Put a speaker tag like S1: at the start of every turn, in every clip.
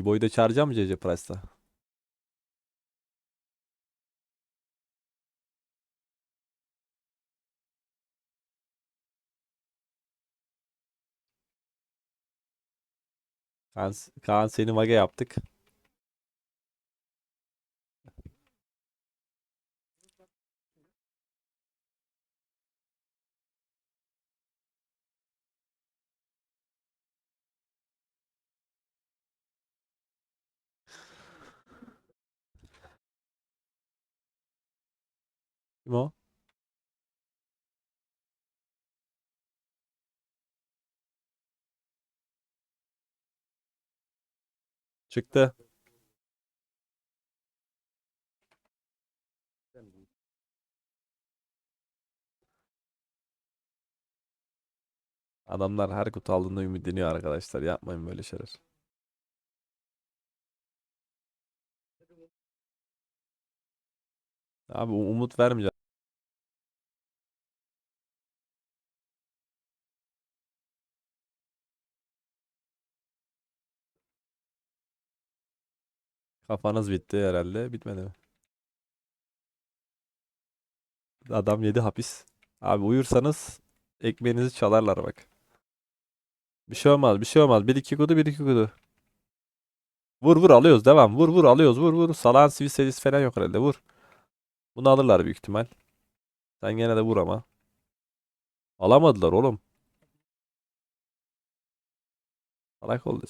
S1: İbo'yu da çağıracağım mı CC Price'ta? Kaan, Kaan seni mage yaptık. Kim o? Çıktı. Adamlar her kutu aldığında ümitleniyor arkadaşlar. Yapmayın böyle şeyler. Abi umut vermeyeceğim. Kafanız bitti herhalde. Bitmedi mi? Adam yedi hapis. Abi uyursanız ekmeğinizi çalarlar bak. Bir şey olmaz, bir şey olmaz. Bir iki kutu, bir iki kutu. Vur vur alıyoruz devam. Vur vur alıyoruz. Vur vur. Salağın sivil serisi falan yok herhalde. Vur. Bunu alırlar büyük ihtimal. Sen gene de vur ama. Alamadılar oğlum. Salak oldu.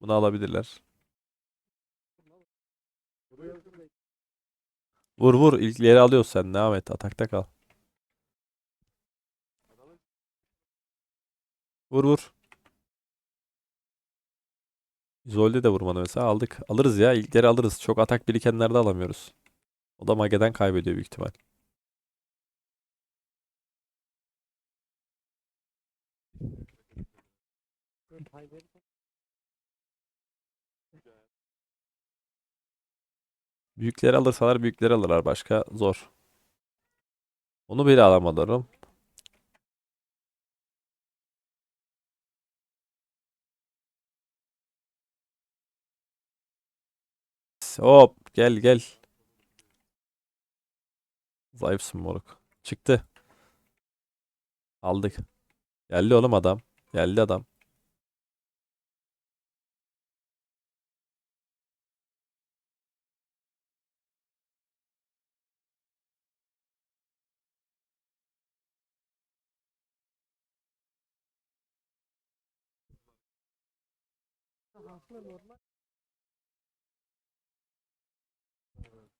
S1: Bunu alabilirler. Vur vur. İlkleri alıyoruz sen. Devam et. Atakta kal. Vur vur. Zolde de vurmadı mesela. Aldık. Alırız ya. İlkleri alırız. Çok atak birikenlerde alamıyoruz. O da Mage'den kaybediyor büyük ihtimal. Büyükleri alırsalar büyükleri alırlar. Başka zor. Onu bile alamadılar oğlum. Hop gel gel. Zayıfsın moruk. Çıktı. Aldık. Geldi oğlum adam. Geldi adam.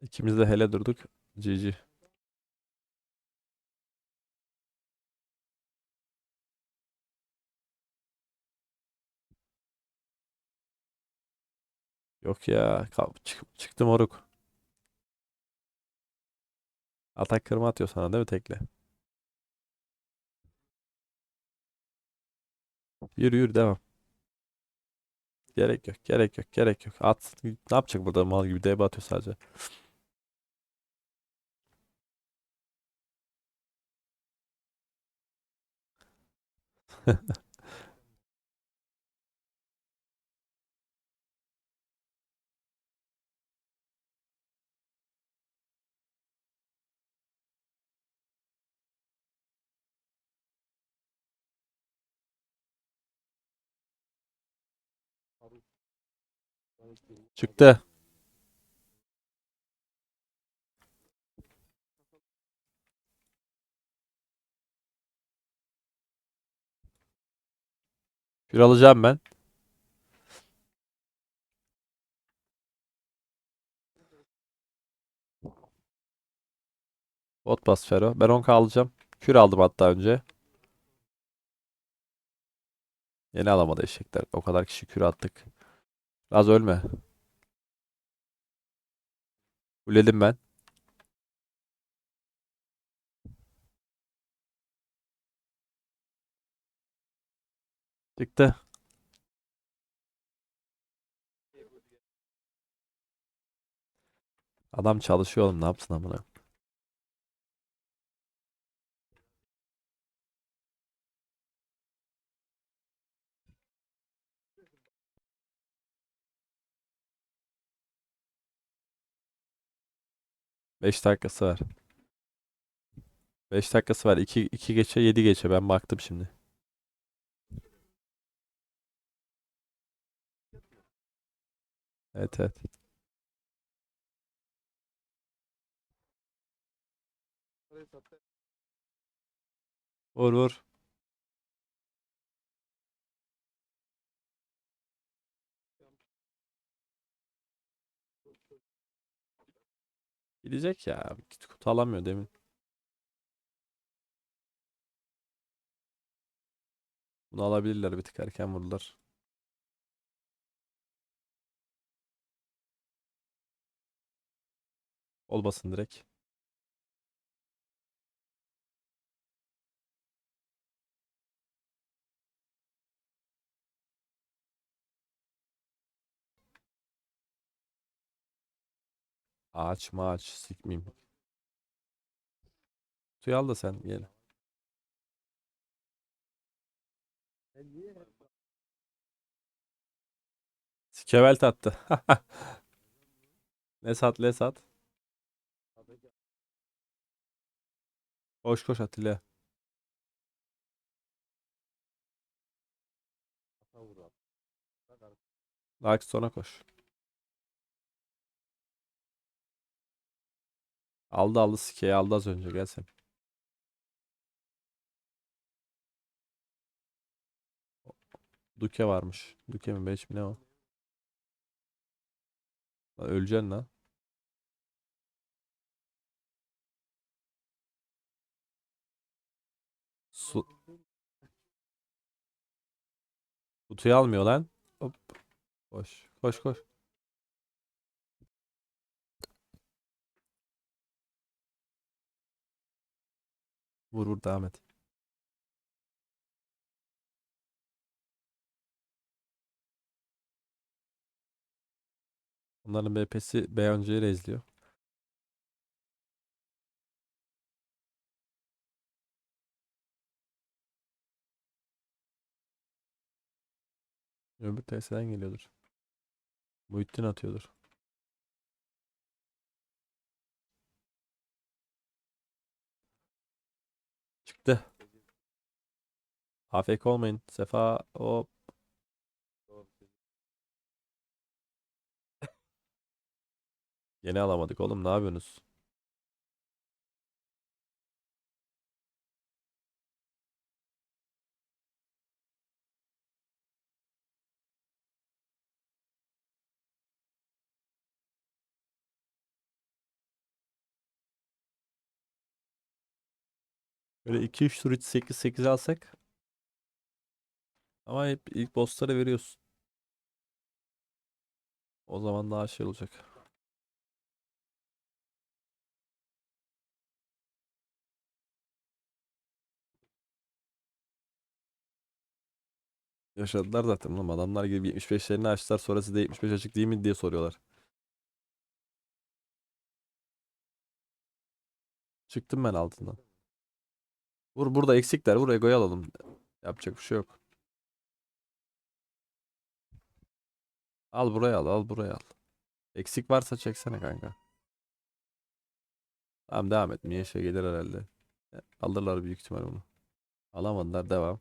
S1: İkimiz de hele durduk. GG. Yok ya. Çık- çıktı moruk. Atak kırma atıyor sana değil mi tekle? Yürü yürü devam. Gerek yok. Gerek yok. Gerek yok. At. Ne yapacak burada mal gibi DB atıyor sadece. Çıktı. Kür alacağım ben. Bot bas Fero. Ben 10k alacağım. Kür aldım hatta önce. Yeni alamadı eşekler. O kadar kişi kür attık. Az ölme. Fulledim ben. Çıktı. Adam çalışıyor oğlum ne yapsın amına. 5 dakikası var. 5 dakikası var. 2 2 geçe 7 geçe ben baktım şimdi. Evet evet. Vur vur. Gidecek ya. Kutu alamıyor demin. Bunu alabilirler bir tık erken vurdular. Olmasın direkt. Ağaç maaç sikmeyeyim. Suyu al da sen gel. Sikevelt attı. Ne sat ne sat. Koş koş Atilla. Laks sona koş. Aldı aldı sikeyi aldı az önce gel sen. Duke varmış. Duke mi 5 mi ne o? Lan öleceksin lan. Su... Kutuyu almıyor lan. Hop. Koş. Koş koş. Vur vur devam et. Onların BP'si B önceyi izliyor. Öbür TS'den geliyordur. Muhittin atıyordur. AFK olmayın. Sefa hop. Yine alamadık oğlum. Ne yapıyorsunuz? Böyle 2-3 tur 8-8 alsak. Ama hep ilk bosslara veriyorsun. O zaman daha şey olacak. Yaşadılar zaten oğlum. Adamlar gibi 75'lerini açtılar. Sonra size 75 açık değil mi diye soruyorlar. Çıktım ben altından. Vur burada eksikler. Vur Ego'yu alalım. Yapacak bir şey yok. Al buraya al. Al buraya al. Eksik varsa çeksene kanka. Tamam devam et. Miye şey gelir herhalde. E, Alırlar büyük ihtimal bunu. Alamadılar. Devam.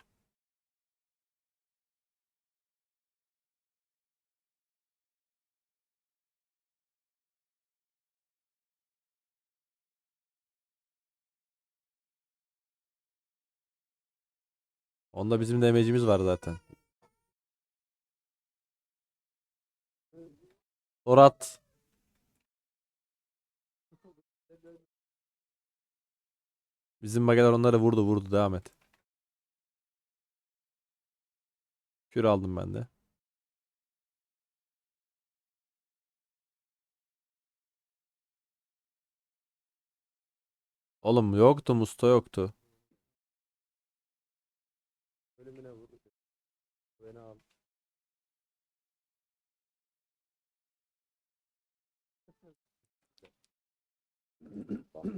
S1: Onda bizim demecimiz var zaten. Torat. Bizim mageler onları vurdu vurdu devam et. Kür aldım ben de. Oğlum yoktu Musto yoktu.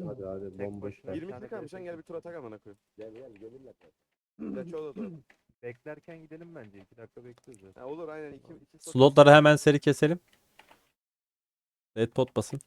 S2: Hadi hadi bomboş ver.
S3: 22'de kalmışsan gel bir tur atak amına koyayım.
S2: Gel gel gelirler.
S3: Gerçi o da doğru.
S2: Beklerken gidelim bence. 2 dakika bekliyoruz.
S3: Ha, olur aynen 2 2
S1: Slotları hemen seri keselim. Red pot basın.